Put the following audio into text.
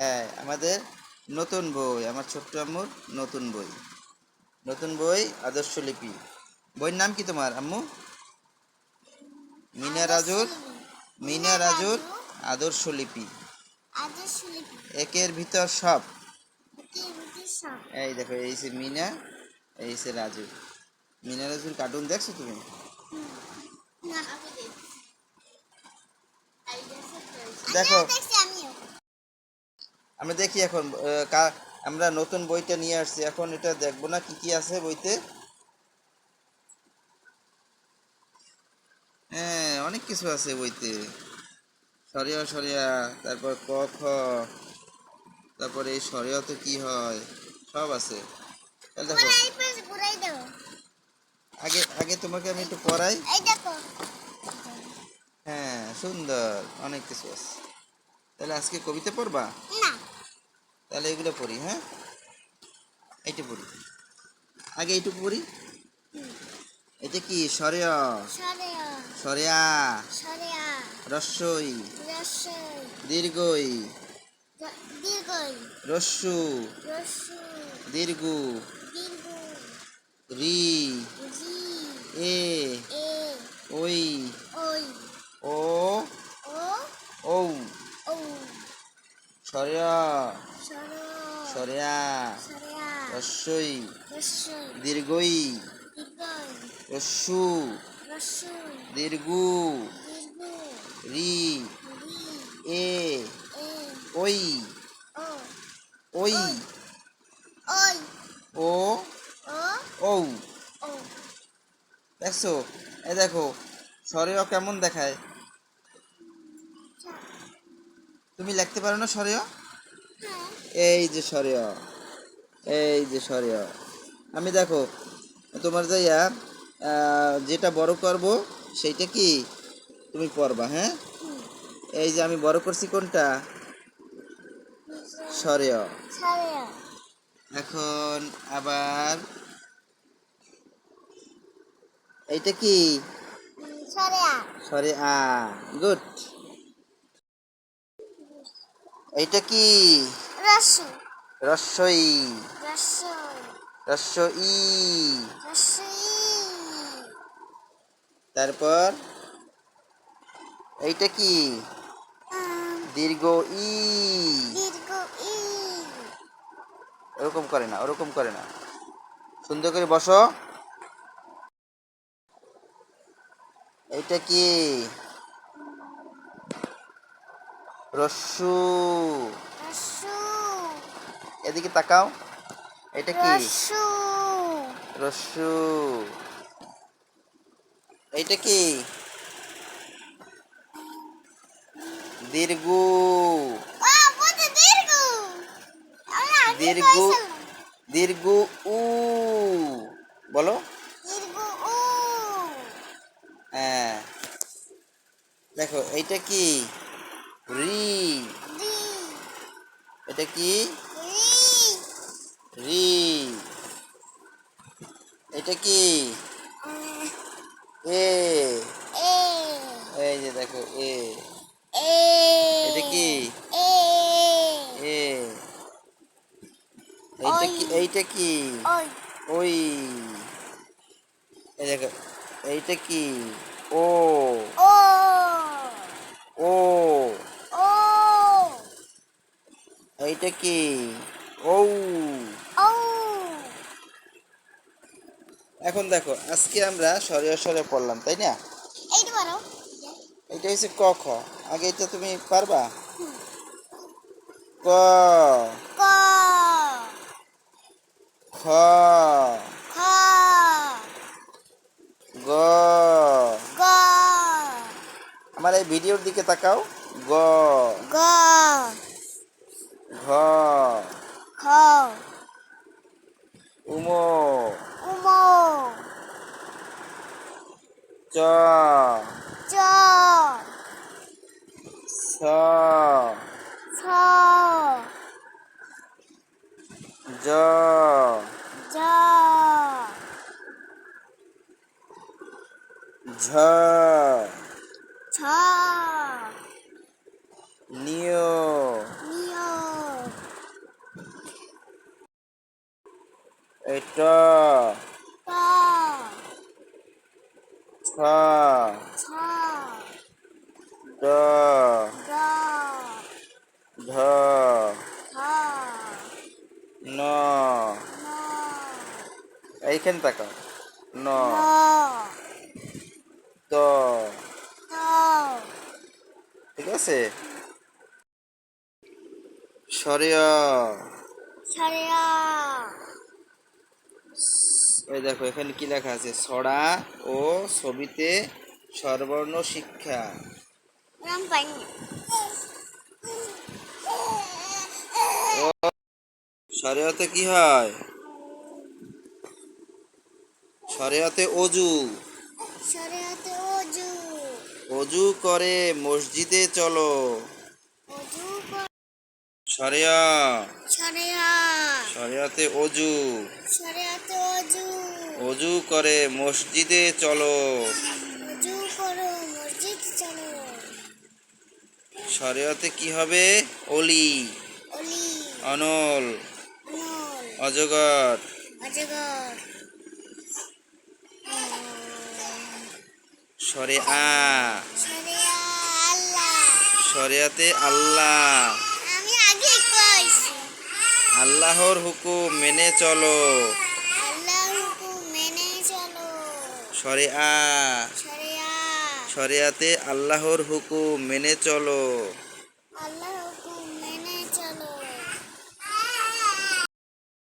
হ্যাঁ আমাদের নতুন বই আমার ছোট্ট আম্মুর নতুন বই। নতুন বই আদর্শ লিপি। বইয়ের নাম কি তোমার আম্মু? মিনা রাজুর মিনা রাজুর আদর্শ লিপি। একের ভিতর সব। এই দেখো এই সে মিনা এই সে রাজু। মিনা রাজুর কার্টুন দেখছ তুমি? দেখো আমরা দেখি এখন আমরা নতুন বইটা নিয়ে আসছি। এখন এটা দেখব না কি কি আছে বইতে? হ্যাঁ অনেক কিছু আছে বইতে। সরিয়া সরিয়া তারপর ক খ তারপরে এই সরিয়াতে কি হয় সব আছে। দেখো। আগে আগে তোমাকে আমি একটু পড়াই। এই দেখো। হ্যাঁ সুন্দর অনেক কিছু আছে। তাহলে আজকে কবিতা পড়বা? তাহলে এগুলো পড়ি হ্যাঁ? এইটা পড়ি। আগে এইটুকু পড়ি? এটা কি? সরেয়া। সরেয়া। রস্যই। দীর্ঘই। রস্যু। রসু দীর্ঘু। রি। এ। ওই ওই ও ও ঔ ও সরেয়া। সরেয়া। রস্যই। দীর্ঘই। রস্যু। দীর্ঘ। রি। এ। এ। ওই। ওই। ও। ও। ঔ। দেখছ? এই দেখো সরেয় কেমন দেখায়? তুমি লিখতে পারো না সরেয় হ্যাঁ। এই যে সরেয় এই যে সরেয় আমি দেখো তোমার যাইয়া যেটা বড় করব সেইটা কি তুমি পড়বা হ্যাঁ? এই যে আমি বড় করছি কোনটা? সরেয় সরেয়া এখন আবার এইটা কি? সরেয়া। সরে আ গুড। এইটা কি? রসু রস্যই রসু ই রসই। তারপর? এইটা কি? দীর্ঘ ই। ওরকম করে না ওরকম করে না। সুন্দর করে বসো। এইটা কি? রস্যু রসু। এদিকে তাকাও। এটা কি? রসু। রস্যু এইটা কি? দীর্ঘ। দীর্ঘ। দীর্ঘ। উ। বলো। হ্যাঁ। দেখো এইটা কি? রি। এটা কি? রি। এটা কি? এ। এই যে দেখো এ। এটা কি? এ। এইটা কি? এইটা কি? ওই এই দেখো এইটা কি? ও। ও। এইটা কি? ও। এখন দেখো আজকে আমরা সরে সরে পড়লাম তাই না? এটা হচ্ছে ক খ। আগে এটা তুমি পারবা? ক। খ। গ। গ। আমার এই ভিডিওর দিকে তাকাও। গ। গ। খ। উম। উম। চ। চ। ছ। ছ। জ। জ। ঝ। ছ। নিয় এটা ছ। ধ ন। এইখান তাকাও। ন। ঠিক আছে? সরিয়া এই দেখো, এখানে কি লেখা আছে? ছড়া ও ছবিতে সর্বর্ণ শিক্ষা। রাম কি হয়? শরিয়তে অজু। অজু করে মসজিদে চলো। সরিয়া শরিয়তে অজু সরিয়াতে অজু। অজু করে মসজিদে চলো। শরিয়তে কি হবে? অলি। অনল। অজগর। সরে আ শরিয়াতে আল্লাহ। আল্লাহর হুকুম মেনে চলো আল্লাহর হুকুম মেনে চলো সরিয়া শরিয়াতে আল্লাহর হুকুম মেনে চলো।